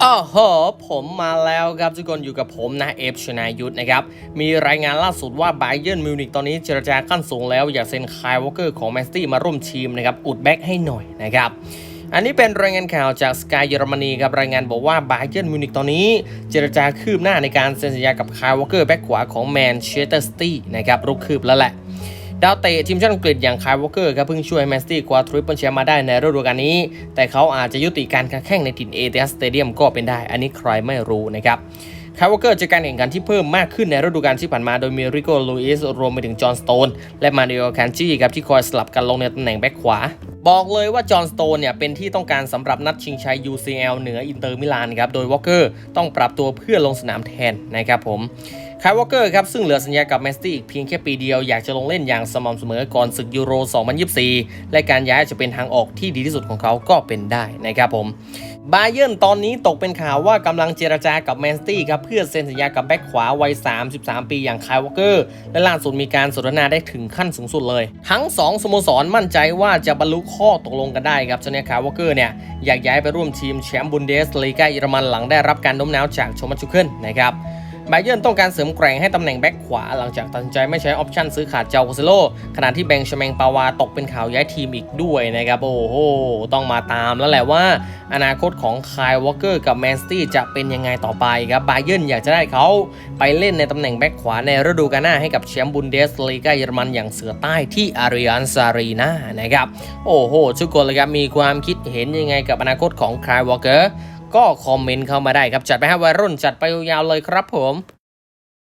โอ้โห ผมมาแล้วครับทุกคนอยู่กับผมนะเอฟชนายุทธนะครับ มีรายงานล่าสุดว่าไบเย r n นมิวนิกตอนนี้เจรจาขั้นสูงแล้ว อยากเซ็นคายวอลเกอร์ของแมนสตี้มาร่วมทีมนะครับ อุดแบ็กให้หน่อยนะครับอันนี้เป็นรายงานข่าวจากสกายเยอรมนีครับรายงานบอกว่าไบเย r n นมิวนิกตอนนี้ เจรจาคืบหน้าในการเซ็นสัญญากับคายวอลเกอร์แบ็กขวาของแมนเชสเตอร์ซิตี้นะครับรุกคืบแล้วแหละ ดาวเตะทีมชาติอังกฤษอย่างคายวอเกอร์ครับเพิ่งช่วยแมนสตี้คว้าทริปเปิลแชมป์มาได้ในฤดูกาลนี้ แต่เขาอาจจะยุติการแข่งในถิ่นเอเ s สเตเดียมก็เป็นได้ อันนี้ใครไม่รู้นะครับคายวอลเกอร์จะการแข่งขันที่เพิ่มมากขึ้นในฤดูกาลที่ผ่านมาโดยมีริโกลูอิสรวมไปถึงจอห์นสโตน และมาริโอคันจีครับที่คอยสลับกันลงในตำแหน่งแบ็คขวา บอกเลยว่าจอห์นสโตนเนี่ยเป็นที่ต้องการสำหรับนัดชิงชัย UCL เหนืออินเตอร์มิลานครับโดยวอลเกอร์ต้องปรับตัวเพื่อลงสนามแทนนะครับผม คายวอลเกอร์ครับซึ่งเหลือสัญญากับแมนสตี้อีกเพียงแค่ปีเดียวอยากจะลงเล่นอย่างสม่ำเสมอก่อนศึกยูโร 2024 และการย้ายจะเป็นทางออกที่ดีที่สุดของเขาก็เป็นได้นะครับผมบาเยิร์นตอนนี้ตกเป็นข่าวว่ากำลังเจรจากับแมนสตี้ครับเพื่อเซ็นสัญญากับแบ็คขวาวัย 33 ปีอย่างคายวอลเกอร์ และล่าสุดมีการสนทนาได้ถึงขั้นสูงสุดเลย ทั้ง 2สโมสรมั่นใจว่าจะบรรลุข้อตกลงกันได้ครับเจ้าเนี่ยคายวอลเกอร์เนี่ยอยากย้ายไปร่วมทีมแชมป์บุนเดสลีกาเยอรมันหลังได้รับการโน้มน้าวจากโชมัชชุเคิลนะครับ ไบเย r n ต้องการเสริมแกร่งให้ตำแหน่งแบ็คขวา หลังจากตัดสินใจไม่ใช้ออปชั่นซื้อขาดเจ้าโคเซโลขณะที่แบงค์ชแมงปาวาตกเป็นข่าวย้ายทีมอีกด้วยนะครับ โอ้โห ต้องมาตามแล้วแหละว่า อนาคตของคายวอลเกอร์กับแมนสตี้จะเป็นยังไงต่อไปครับไบเย r n อยากจะได้เขาไปเล่นในตำแหน่งแบ็คขวาในฤดูกาลหน้าให้กับแชมป์บุนเดสลีกาเยอรมันอย่างเสือใต้ที่อาริอันซารีนานะครับ โอ้โหทุกคนเลยครับมีความคิดเห็นยังไงกับอนาคตของคายวอลเกอร์ ก็คอมเมนต์เข้ามาได้ครับ จัดไปให้วัยรุ่นจัดไปยาวๆเลยครับผม